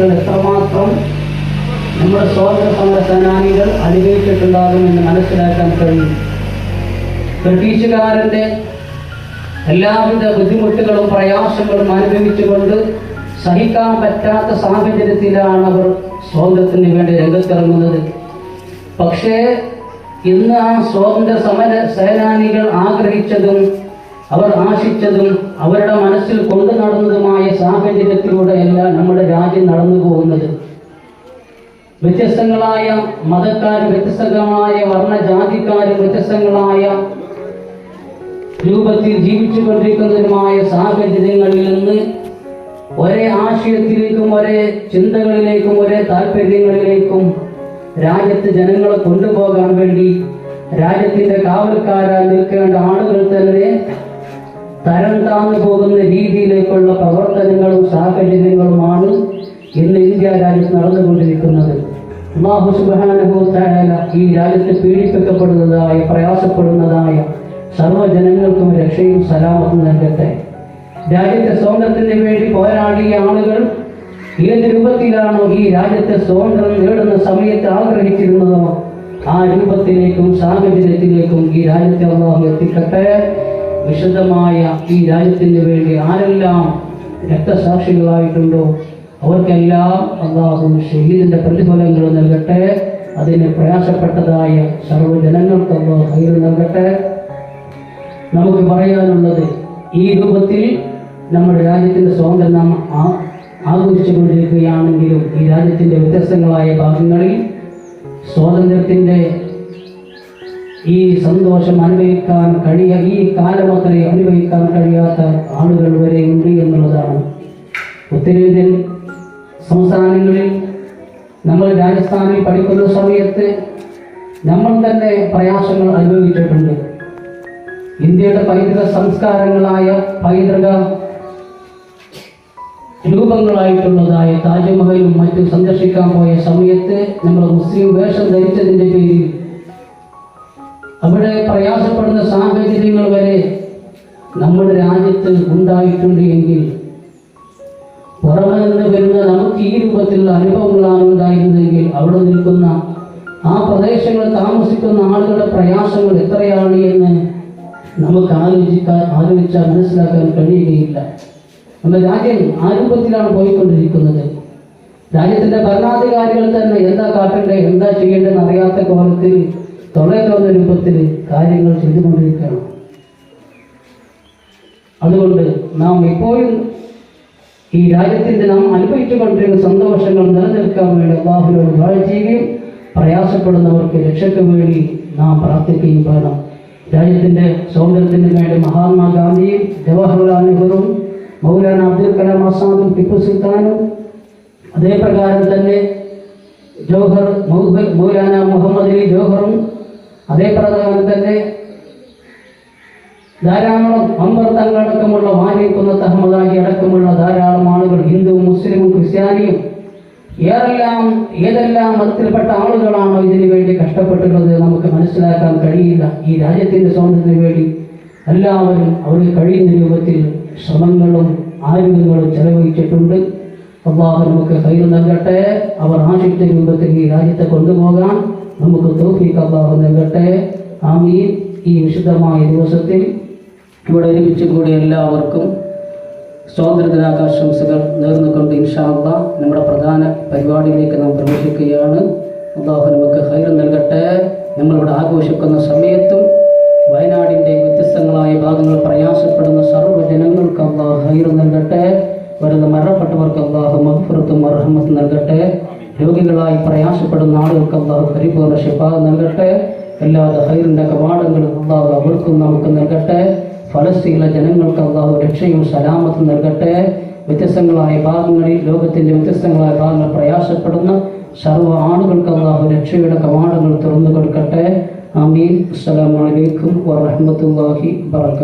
പ്രയാസങ്ങൾ എത്രമാത്രം നമ്മുടെ സ്വാതന്ത്ര്യ സമര സേനാനികൾ അനുഭവിച്ചിട്ടുണ്ടാകുമെന്ന് മനസ്സിലാക്കാൻ കഴിയും. ബ്രിട്ടീഷുകാരന്റെ എല്ലാവിധ ബുദ്ധിമുട്ടുകളും പ്രയാസങ്ങളും അനുഭവിച്ചുകൊണ്ട് സഹിക്കാൻ പറ്റാത്ത സാഹചര്യത്തിലാണ് അവർ സ്വാതന്ത്ര്യത്തിന് വേണ്ടി രംഗത്തിറങ്ങുന്നത്. പക്ഷേ ഇന്ന് ആ സ്വാതന്ത്ര്യ സമര സേനാനികൾ ആഗ്രഹിച്ചതും അവർ ആശിച്ചതും അവരുടെ മനസ്സിൽ കൊണ്ടു നടന്നതുമായ സാഹചര്യത്തിലൂടെയല്ല നമ്മുടെ രാജ്യം നടന്നു പോകുന്നത്. വ്യത്യസ്തങ്ങളായ മതക്കാർ വ്യത്യസ്തങ്ങളായ വർണജാതിക്കാർ വ്യത്യസ്തങ്ങളായ രൂപത്തിൽ ജീവിച്ചു കൊണ്ടിരിക്കുന്നതുമായ സാഹചര്യങ്ങളിൽ നിന്ന് ഒരേ ആശയത്തിലേക്കും ഒരേ ചിന്തകളിലേക്കും ഒരേ താല്പര്യങ്ങളിലേക്കും രാജ്യത്ത് ജനങ്ങളെ കൊണ്ടുപോകാൻ വേണ്ടി രാജ്യത്തിന്റെ കാവൽക്കാരായി നിൽക്കേണ്ട ആളുകൾ തന്നെ തരം താന്നു പോകുന്ന രീതിയിലേക്കുള്ള പ്രവർത്തനങ്ങളും സാഹചര്യങ്ങളുമാണ് ഇന്ന് ഇന്ത്യ രാജ്യത്ത് നടന്നുകൊണ്ടിരിക്കുന്നത്. അള്ളാഹു ഈ രാജ്യത്ത് പീഡിപ്പിക്കപ്പെടുന്നതായ പ്രയാസപ്പെടുന്നതായ സർവജനങ്ങൾക്കും രക്ഷയും സലാമത്തും നൽകട്ടെ. രാജ്യത്തെ സ്വാതന്ത്ര്യത്തിന് വേണ്ടി പോരാടിയ ആളുകൾ ഏത് രൂപത്തിലാണോ ഈ രാജ്യത്തെ സ്വാതന്ത്ര്യം നേടുന്ന സമയത്ത് ആഗ്രഹിച്ചിരുന്നതോ ആ രൂപത്തിലേക്കും സാഹചര്യത്തിലേക്കും ഈ രാജ്യത്തെ അള്ളാഹു എത്തിക്കട്ടെ. വിശദമായ ഈ രാജ്യത്തിന് വേണ്ടി ആരെല്ലാം രക്തസാക്ഷികളായിട്ടുണ്ടോ അവർക്കെല്ലാം അള്ളാഹു ശരീരത്തിന്റെ പ്രതിഫലങ്ങൾ നൽകട്ടെ. അതിന് പ്രയാസപ്പെട്ടതായ സർവജനങ്ങൾക്ക് അള്ളാഹു ഹൈർ നൽകട്ടെ. നമുക്ക് പറയാനുള്ളത് ഈ രൂപത്തിൽ നമ്മുടെ രാജ്യത്തിന്റെ സ്വാതന്ത്ര്യം നാം ആഘോഷിച്ചു ആഘോഷിച്ചുകൊണ്ടിരിക്കുകയാണെങ്കിലും ഈ രാജ്യത്തിന്റെ വ്യത്യസ്തങ്ങളായ ഭാഗങ്ങളിൽ സ്വാതന്ത്ര്യത്തിന്റെ ഈ സന്തോഷം അനുഭവിക്കാൻ കഴിയ ഈ കാലം കാലമത്രേ അനുഭവിക്കാൻ കഴിയാത്ത ആളുകൾ വരെ ഉണ്ട് എന്നുള്ളതാണ്. ഉത്തരേന്ത്യൻ സംസ്ഥാനങ്ങളിൽ നമ്മൾ രാജസ്ഥാനിൽ പഠിക്കുന്ന സമയത്ത് നമ്മൾ തന്നെ പ്രയാസങ്ങൾ അനുഭവിച്ചിട്ടുണ്ട്. ഇന്ത്യയുടെ പൈതൃക സംസ്കാരങ്ങളായ പൈതൃക രൂപങ്ങളായിട്ടുള്ളതായ താജ്മഹലും മറ്റും സന്ദർശിക്കാൻ പോയ സമയത്ത് നമ്മൾ മുസ്ലിം വേഷം ധരിച്ചതിന്റെ പേരിൽ അവിടെ പ്രയാസപ്പെടുന്ന സാഹചര്യങ്ങൾ വരെ നമ്മുടെ രാജ്യത്ത് ഉണ്ടായിട്ടുണ്ട് എങ്കിൽ പുറമെ നിന്ന് വരുന്ന നമുക്ക് ഈ രൂപത്തിലുള്ള അനുഭവങ്ങളാണ് ഉണ്ടായിരുന്നതെങ്കിൽ അവിടെ നിൽക്കുന്ന ആ പ്രദേശങ്ങളിൽ താമസിക്കുന്ന ആളുകളുടെ പ്രയാസങ്ങൾ എത്രയാണ് എന്ന് നമുക്ക് ആലോചിക്കാൻ ആലോചിച്ചാൽ മനസ്സിലാക്കാൻ കഴിയുകയില്ല. നമ്മുടെ രാജ്യം ആ രൂപത്തിലാണ് പോയിക്കൊണ്ടിരിക്കുന്നത്. രാജ്യത്തിന്റെ ഭരണാധികാരികൾ തന്നെ എന്താ കാട്ടണ്ടേ എന്താ ചെയ്യേണ്ടതെന്ന് അറിയാത്ത കോലത്തിൽ തൊള്ളേറ്റുന്ന രൂപത്തിൽ കാര്യങ്ങൾ ചെയ്തുകൊണ്ടിരിക്കുകയാണ് അതുകൊണ്ട് നാം ഇപ്പോഴും ഈ രാജ്യത്തിന്റെ നാം അനുഭവിച്ചുകൊണ്ടിരുന്ന സന്തോഷങ്ങൾ നിലനിൽക്കാൻ വേണ്ടി അള്ളാഹുവിനോട് ചെയ്യുകയും പ്രയാസപ്പെടുന്നവർക്ക് രക്ഷയ്ക്ക് വേണ്ടി നാം പ്രാർത്ഥിക്കുകയും വേണം. രാജ്യത്തിന്റെ സ്വാതന്ത്ര്യത്തിന് വേണ്ടി മഹാത്മാഗാന്ധിയും ജവഹർലാൽ നെഹ്റുവും മൗലാന അബ്ദുൽ കലാം ആസാദും ടിപ്പു സുൽത്താനും അതേ പ്രകാരം തന്നെ ജോഹർ മൗലാന മുഹമ്മദ് അലി ജോഹറും അതേ പ്രകാരം തന്നെ ധാരാളം അമ്പർത്തങ്ങൾ അടക്കമുള്ള വാനിക്കുന്നത്ത് അഹമ്മദാജി അടക്കമുള്ള ധാരാളം ആളുകൾ ഹിന്ദുവും മുസ്ലിമും ക്രിസ്ത്യാനിയും ഏറെല്ലാം ഏതെല്ലാം മതത്തിൽപ്പെട്ട ആളുകളാണോ ഇതിനു വേണ്ടി കഷ്ടപ്പെട്ടുള്ളത് നമുക്ക് മനസ്സിലാക്കാൻ കഴിയില്ല. ഈ രാജ്യത്തിന്റെ സ്വാതന്ത്ര്യത്തിന് വേണ്ടി എല്ലാവരും അവർ കഴിയുന്ന രൂപത്തിൽ ശ്രമങ്ങളും ആരോഗ്യങ്ങളും ചെലവഴിച്ചിട്ടുണ്ട്. അള്ളാഹു നമുക്ക് കയ്യിൽ നൽകട്ടെ. അവർ ആശിച്ച രൂപത്തിൽ ഈ രാജ്യത്തെ കൊണ്ടുപോകാൻ നമുക്ക് തോഫീക്ക് അള്ളാഹു നൽകട്ടെ. ആമീൻ. ഈ വിശുദ്ധമായ ദിവസത്തിൽ ഇവിടെ ഒരുമിച്ച് കൂടി എല്ലാവർക്കും സ്വാതന്ത്ര്യദിനാഘോഷംസകൾ നേർന്നുകൊണ്ട് ഇൻഷാല്ല നമ്മുടെ പ്രധാന പരിപാടിയിലേക്ക് നാം പ്രവേശിക്കുകയാണ്. അള്ളാഹു നമുക്ക് ഹൈർ നൽകട്ടെ. നമ്മളിവിടെ ആഘോഷിക്കുന്ന സമയത്തും വരുന്ന മരണപ്പെട്ടവർക്ക് അള്ളാഹു മഹഫുറത്തും അർഹമത്തും നൽകട്ടെ. രോഗികളായി പ്രയാസപ്പെടുന്ന ആളുകൾക്ക് അള്ളാഹു പരിപൂർണ ഷിഫ നൽകട്ടെ. എല്ലാ ഹൈറിന്റെ കവാടങ്ങളും അള്ളാഹു അവർക്കും നമുക്ക് നൽകട്ടെ. ഫലസ്തീനിലെ ജനങ്ങൾക്ക് അള്ളാഹു രക്ഷയും സലാമത്തും നൽകട്ടെ. വ്യത്യസ്തങ്ങളായ ഭാഗങ്ങളിൽ ലോകത്തിന്റെ വ്യത്യസ്തങ്ങളായ ഭാഗങ്ങൾ പ്രയാസപ്പെടുന്ന സർവ ആളുകൾക്ക് അള്ളാഹു രക്ഷയുടെ കവാടങ്ങൾ തുറന്നു കൊടുക്കട്ടെ. ആമീൻ. അസ്സലാമലൈക്കും വറഹ്മത്തുള്ളാഹി വബറകാതുഹു